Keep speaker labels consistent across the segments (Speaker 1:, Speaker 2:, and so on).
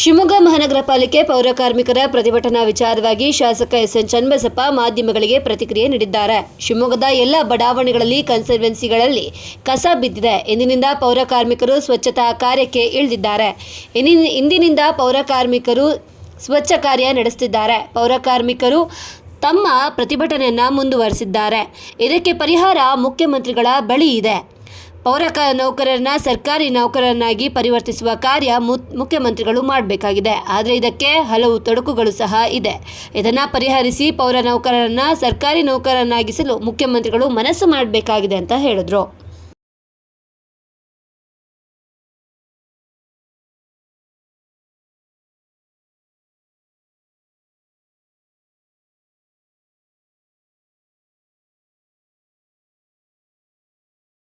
Speaker 1: ಶಿವಮೊಗ್ಗ ಮಹಾನಗರ ಪಾಲಿಕೆ ಪೌರ ಕಾರ್ಮಿಕರ ಪ್ರತಿಭಟನಾ ವಿಚಾರವಾಗಿ ಶಾಸಕ ಎಸ್ ಎನ್ ಚನ್ನಬಸಪ್ಪ ಮಾಧ್ಯಮಗಳಿಗೆ ಪ್ರತಿಕ್ರಿಯೆ ನೀಡಿದ್ದಾರೆ. ಶಿವಮೊಗ್ಗದ ಎಲ್ಲ ಬಡಾವಣೆಗಳಲ್ಲಿ ಕನ್ಸರ್ವೆನ್ಸಿಗಳಲ್ಲಿ ಕಸ ಬಿದ್ದಿದೆ. ಇಂದಿನಿಂದ ಪೌರ ಕಾರ್ಮಿಕರು ಸ್ವಚ್ಛತಾ ಕಾರ್ಯಕ್ಕೆ ಇಳಿದಿದ್ದಾರೆ. ಇಂದಿನಿಂದ ಪೌರ ಕಾರ್ಮಿಕರು ಸ್ವಚ್ಛ ಕಾರ್ಯ ನಡೆಸುತ್ತಿದ್ದಾರೆ. ಪೌರ ಕಾರ್ಮಿಕರು ತಮ್ಮ ಪ್ರತಿಭಟನೆಯನ್ನು ಮುಂದುವರೆಸಿದ್ದಾರೆ. ಇದಕ್ಕೆ ಪರಿಹಾರ ಮುಖ್ಯಮಂತ್ರಿಗಳ ಬಳಿ ಇದೆ. ಪೌರ ನೌಕರರನ್ನ ಸರ್ಕಾರಿ ನೌಕರರನ್ನಾಗಿ ಪರಿವರ್ತಿಸುವ ಕಾರ್ಯ ಮುಖ್ಯಮಂತ್ರಿಗಳು ಮಾಡಬೇಕಾಗಿದೆ. ಆದರೆ ಇದಕ್ಕೆ ಹಲವು ತೊಡಕುಗಳು ಸಹ ಇದೆ. ಇದನ್ನು ಪರಿಹರಿಸಿ ಪೌರ ನೌಕರರನ್ನ ಸರ್ಕಾರಿ ನೌಕರರನ್ನಾಗಿಸಲು ಮುಖ್ಯಮಂತ್ರಿಗಳು ಮನಸ್ಸು ಮಾಡಬೇಕಾಗಿದೆ ಅಂತ ಹೇಳಿದ್ರು.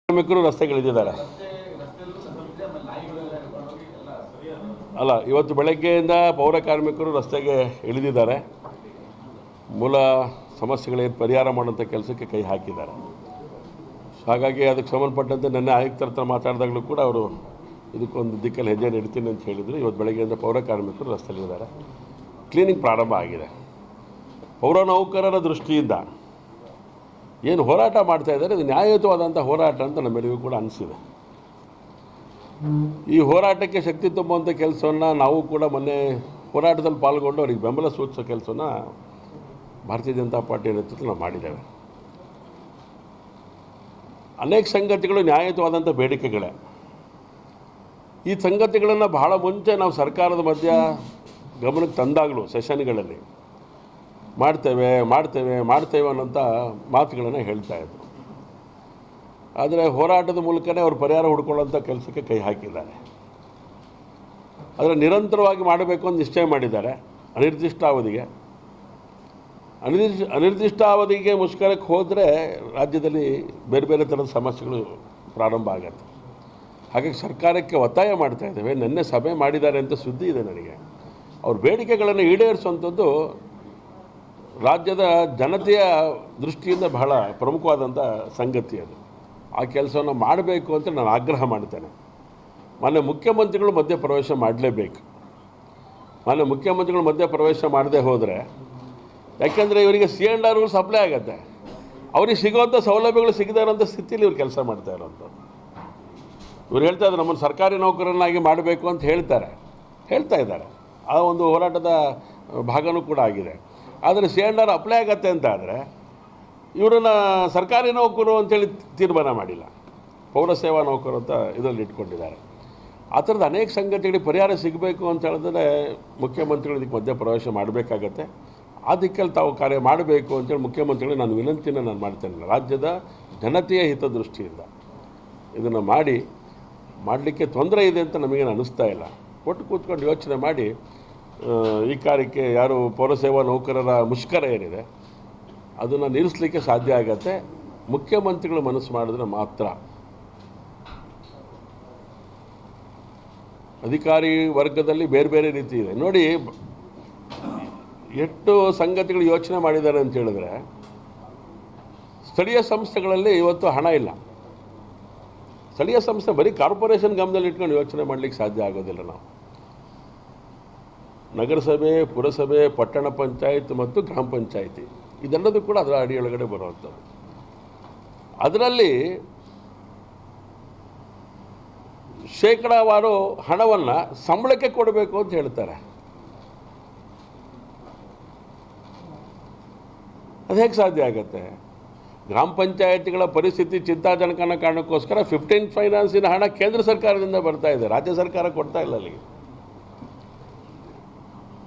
Speaker 2: ಕಾರ್ಮಿಕರು ರಸ್ತೆಗಳಿದ್ದಾರೆ ಅಲ್ಲ, ಇವತ್ತು ಬೆಳಗ್ಗೆಯಿಂದ ಪೌರ ಕಾರ್ಮಿಕರು ರಸ್ತೆಗೆ ಇಳಿದಿದ್ದಾರೆ. ಮೂಲ ಸಮಸ್ಯೆಗಳೇನು ಪರಿಹಾರ ಮಾಡುವಂಥ ಕೆಲಸಕ್ಕೆ ಕೈ ಹಾಕಿದ್ದಾರೆ. ಹಾಗಾಗಿ ಅದಕ್ಕೆ ಸಂಬಂಧಪಟ್ಟಂತೆ ನನ್ನ ಆಯುಕ್ತರ ಹತ್ರ ಮಾತಾಡಿದಾಗಲೂ ಕೂಡ ಅವರು ಇದಕ್ಕೊಂದು ದಿಕ್ಕಲ್ಲಿ ಹೆಜ್ಜೆ ಇಡ್ತೀನಿ ಅಂತ ಹೇಳಿದರು. ಇವತ್ತು ಬೆಳಗ್ಗೆಯಿಂದ ಪೌರ ಕಾರ್ಮಿಕರು ರಸ್ತೆಯಲ್ಲಿದ್ದಾರೆ ಕ್ಲೀನಿಂಗ್ ಪ್ರಾರಂಭ ಆಗಿದೆ. ಪೌರ ನೌಕರರ ದೃಷ್ಟಿಯಿಂದ ಏನು ಹೋರಾಟ ಮಾಡ್ತಾ ಇದ್ದಾರೆ ಇದು ನ್ಯಾಯಯುತವಾದಂಥ ಹೋರಾಟ ಅಂತ ನಮ್ಮೆಲ್ಲರಿಗೂ ಕೂಡ ಅನಿಸಿದೆ. ಈ ಹೋರಾಟಕ್ಕೆ ಶಕ್ತಿ ತುಂಬುವಂಥ ಕೆಲಸವನ್ನು ನಾವು ಕೂಡ ಮೊನ್ನೆ ಹೋರಾಟದಲ್ಲಿ ಪಾಲ್ಗೊಂಡು ಅವರಿಗೆ ಬೆಂಬಲ ಸೂಚಿಸೋ ಕೆಲಸನ ಭಾರತೀಯ ಜನತಾ ಪಾರ್ಟಿ ನೇತೃತ್ವದಲ್ಲಿ ನಾವು ಮಾಡಿದ್ದೇವೆ. ಅನೇಕ ಸಂಗತಿಗಳು ನ್ಯಾಯಯುತವಾದಂಥ ಬೇಡಿಕೆಗಳೇ. ಈ ಸಂಗತಿಗಳನ್ನು ಬಹಳ ಮುಂಚೆ ನಾವು ಸರ್ಕಾರದ ಮಧ್ಯ ಗಮನಕ್ಕೆ ತಂದಾಗಲೂ ಸೆಷನ್ಗಳಲ್ಲಿ ಮಾಡ್ತೇವೆ ಮಾಡ್ತೇವೆ ಮಾಡ್ತೇವೆ ಅನ್ನೋಂಥ ಮಾತುಗಳನ್ನು ಹೇಳ್ತಾ ಇದ್ರು. ಆದರೆ ಹೋರಾಟದ ಮೂಲಕನೇ ಅವರು ಪರಿಹಾರ ಹುಡ್ಕೊಳ್ಳೋಂಥ ಕೆಲಸಕ್ಕೆ ಕೈ ಹಾಕಿದ್ದಾರೆ. ಆದರೆ ನಿರಂತರವಾಗಿ ಮಾಡಬೇಕು ಅಂತ ನಿಶ್ಚಯ ಮಾಡಿದ್ದಾರೆ, ಅನಿರ್ದಿಷ್ಟ ಅವಧಿಗೆ. ಅನಿರ್ದಿಷ್ಟ ಅವಧಿಗೆ ಮುಷ್ಕರಕ್ಕೆ ಹೋದರೆ ರಾಜ್ಯದಲ್ಲಿ ಬೇರೆ ಬೇರೆ ಥರದ ಸಮಸ್ಯೆಗಳು ಪ್ರಾರಂಭ ಆಗುತ್ತೆ. ಹಾಗಾಗಿ ಸರ್ಕಾರಕ್ಕೆ ಒತ್ತಾಯ ಮಾಡ್ತಾ ಇದ್ದೇವೆ, ನಿನ್ನೆ ಸಭೆ ಮಾಡಿದ್ದಾರೆ ಅಂತ ಸುದ್ದಿ ಇದೆ ನನಗೆ. ಅವ್ರ ಬೇಡಿಕೆಗಳನ್ನು ಈಡೇರಿಸುವಂಥದ್ದು ರಾಜ್ಯದ ಜನತೆಯ ದೃಷ್ಟಿಯಿಂದ ಬಹಳ ಪ್ರಮುಖವಾದಂಥ ಸಂಗತಿ ಅದು. ಆ ಕೆಲಸವನ್ನು ಮಾಡಬೇಕು ಅಂತ ನಾನು ಆಗ್ರಹ ಮಾಡ್ತೇನೆ. ಮೊನ್ನೆ ಮುಖ್ಯಮಂತ್ರಿಗಳು ಮಧ್ಯ ಪ್ರವೇಶ ಮಾಡಲೇಬೇಕು. ಮಾನ್ಯ ಮುಖ್ಯಮಂತ್ರಿಗಳು ಮಧ್ಯ ಪ್ರವೇಶ ಮಾಡದೆ ಹೋದರೆ, ಯಾಕೆಂದರೆ ಇವರಿಗೆ ಸಿ ಆರ್ ಸಪ್ಲೈ ಆಗುತ್ತೆ. ಅವ್ರಿಗೆ ಸಿಗುವಂಥ ಸೌಲಭ್ಯಗಳು ಸಿಗದೇ ಇರೋಂಥ ಸ್ಥಿತಿಯಲ್ಲಿ ಇವ್ರು ಕೆಲಸ ಮಾಡ್ತಾ ಇರೋವಂಥದ್ದು. ಇವ್ರು ಹೇಳ್ತಾ ಇದ್ದಾರೆ, ನಮ್ಮನ್ನು ಸರ್ಕಾರಿ ನೌಕರನ್ನಾಗಿ ಮಾಡಬೇಕು ಅಂತ ಹೇಳ್ತಾರೆ. ಹೇಳ್ತಾ ಇದ್ದಾರೆ. ಆ ಒಂದು ಹೋರಾಟದ ಭಾಗನೂ ಕೂಡ ಆಗಿದೆ. ಆದರೆ ಸಿ ಎನ್ ಆರ್ ಅಪ್ಲೈ ಆಗತ್ತೆ ಅಂತ ಆದರೆ ಇವರನ್ನು ಸರ್ಕಾರಿ ನೌಕರು ಅಂತೇಳಿ ತೀರ್ಮಾನ ಮಾಡಿಲ್ಲ. ಪೌರ ಸೇವಾ ನೌಕರು ಅಂತ ಇದರಲ್ಲಿ ಇಟ್ಕೊಂಡಿದ್ದಾರೆ. ಆ ಥರದ ಅನೇಕ ಸಂಗತಿಗಳಿಗೆ ಪರಿಹಾರ ಸಿಗಬೇಕು ಅಂತ ಹೇಳಿದ್ರೆ ಮುಖ್ಯಮಂತ್ರಿಗಳು ಇದಕ್ಕೆ ಮಧ್ಯ ಪ್ರವೇಶ ಮಾಡಬೇಕಾಗತ್ತೆ. ಆ ದಿಕ್ಕಲ್ಲಿ ತಾವು ಕಾರ್ಯ ಮಾಡಬೇಕು ಅಂತೇಳಿ ಮುಖ್ಯಮಂತ್ರಿಗಳು ನಾನು ವಿನಂತಿನ ನಾನು ಮಾಡ್ತೇನೆ. ರಾಜ್ಯದ ಜನತೆಯ ಹಿತದೃಷ್ಟಿಯಿಂದ ಇದನ್ನು ಮಾಡಿ, ಮಾಡಲಿಕ್ಕೆ ತೊಂದರೆ ಇದೆ ಅಂತ ನಮಗೇನು ಅನ್ನಿಸ್ತಾ ಇಲ್ಲ. ಒಟ್ಟು ಕೂತ್ಕೊಂಡು ಯೋಚನೆ ಮಾಡಿ ಈ ಕಾರ್ಯಕ್ಕೆ ಯಾರು ಪೌರಸೇವಾ ನೌಕರರ ಮುಷ್ಕರ ಏನಿದೆ, ಅದನ್ನು ನಿಲ್ಲಿಸಲಿಕ್ಕೆ ಸಾಧ್ಯ ಆಗತ್ತೆ. ಮುಖ್ಯಮಂತ್ರಿಗಳು ಮನಸ್ಸು ಮಾಡಿದ್ರೆ ಮಾತ್ರ. ಅಧಿಕಾರಿ ವರ್ಗದಲ್ಲಿ ಬೇರೆ ಬೇರೆ ರೀತಿ ಇದೆ. ನೋಡಿ, ಎಷ್ಟು ಸಂಗತಿಗಳು ಯೋಚನೆ ಮಾಡಿದ್ದಾರೆ ಅಂತ ಹೇಳಿದ್ರೆ, ಸ್ಥಳೀಯ ಸಂಸ್ಥೆಗಳಲ್ಲಿ ಇವತ್ತು ಹಣ ಇಲ್ಲ. ಸ್ಥಳೀಯ ಸಂಸ್ಥೆ ಬರೀ ಕಾರ್ಪೊರೇಷನ್ ಗಮನದಲ್ಲಿ ಇಟ್ಕೊಂಡು ಯೋಚನೆ ಮಾಡಲಿಕ್ಕೆ ಸಾಧ್ಯ ಆಗೋದಿಲ್ಲ ನಾವು. ನಗರಸಭೆ, ಪುರಸಭೆ, ಪಟ್ಟಣ ಪಂಚಾಯತ್ ಮತ್ತು ಗ್ರಾಮ ಪಂಚಾಯಿತಿ. ಇದೆಲ್ಲದೂ ಕೂಡ ಅದರ ಅಡಿಯೊಳಗಡೆ ಬರುವಂಥದ್ದು. ಅದರಲ್ಲಿ ಶೇಕಡಾವಾರು ಹಣವನ್ನು ಸಂಬಳಕ್ಕೆ ಕೊಡಬೇಕು ಅಂತ ಹೇಳ್ತಾರೆ. ಅದು ಹೇಗೆ ಸಾಧ್ಯ ಆಗುತ್ತೆ? ಗ್ರಾಮ ಪಂಚಾಯತ್ಗಳ ಪರಿಸ್ಥಿತಿ ಚಿಂತಾಜನಕನ ಕಾರಣಕ್ಕೋಸ್ಕರ ಫಿಫ್ಟೀನ್ ಫೈನಾನ್ಸಿನ ಹಣ ಕೇಂದ್ರ ಸರ್ಕಾರದಿಂದ ಬರ್ತಾ ಇದೆ. ರಾಜ್ಯ ಸರ್ಕಾರ ಕೊಡ್ತಾ ಇಲ್ಲ ಅಲ್ಲಿಗೆ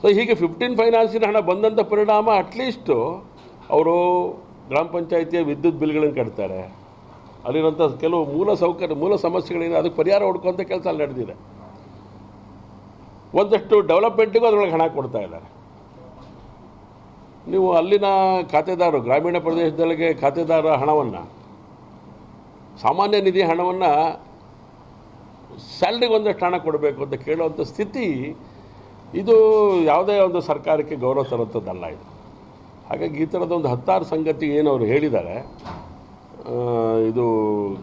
Speaker 2: ಸೊ ಹೀಗೆ ಫಿಫ್ಟೀನ್ ಫೈನಾನ್ಸಿನ ಹಣ ಬಂದಂಥ ಪರಿಣಾಮ ಅಟ್ಲೀಸ್ಟು ಅವರು ಗ್ರಾಮ ಪಂಚಾಯಿತಿಯ ವಿದ್ಯುತ್ ಬಿಲ್ಗಳನ್ನು ಕಟ್ತಾರೆ. ಅಲ್ಲಿರೋಂಥ ಕೆಲವು ಮೂಲ ಸೌಕರ್ಯ, ಮೂಲ ಸಮಸ್ಯೆಗಳಿಂದ ಅದಕ್ಕೆ ಪರಿಹಾರ ಹುಡ್ಕೋಂಥ ಕೆಲಸ ಅಲ್ಲಿ ನಡೆದಿದೆ. ಒಂದಷ್ಟು ಡೆವಲಪ್ಮೆಂಟಿಗೂ ಅದರೊಳಗೆ ಹಣ ಕೊಡ್ತಾ ಇದ್ದಾರೆ. ನೀವು ಅಲ್ಲಿನ ಖಾತೆದಾರರು, ಗ್ರಾಮೀಣ ಪ್ರದೇಶದೊಳಗೆ ಖಾತೆದಾರರ ಹಣವನ್ನು, ಸಾಮಾನ್ಯ ನಿಧಿ ಹಣವನ್ನು ಸ್ಯಾಲ್ರಿಗೆ ಒಂದಷ್ಟು ಹಣ ಕೊಡಬೇಕು ಅಂತ ಕೇಳುವಂಥ ಸ್ಥಿತಿ ಇದು ಯಾವುದೇ ಒಂದು ಸರ್ಕಾರಕ್ಕೆ ಗೌರವ ತರುವಂಥದ್ದಲ್ಲ ಇದು. ಹಾಗಾಗಿ ಈ ಥರದ ಒಂದು ಹತ್ತಾರು ಸಂಗತಿ ಏನು ಅವರು ಹೇಳಿದ್ದಾರೆ ಇದು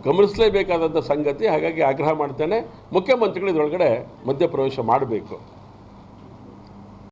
Speaker 2: ಗಮನಿಸಲೇಬೇಕಾದಂಥ ಸಂಗತಿ. ಹಾಗಾಗಿ ಆಗ್ರಹ ಮಾಡ್ತೇನೆ. ಮುಖ್ಯಮಂತ್ರಿಗಳು ಇದರೊಳಗಡೆ ಮಧ್ಯಪ್ರವೇಶ ಮಾಡಬೇಕು.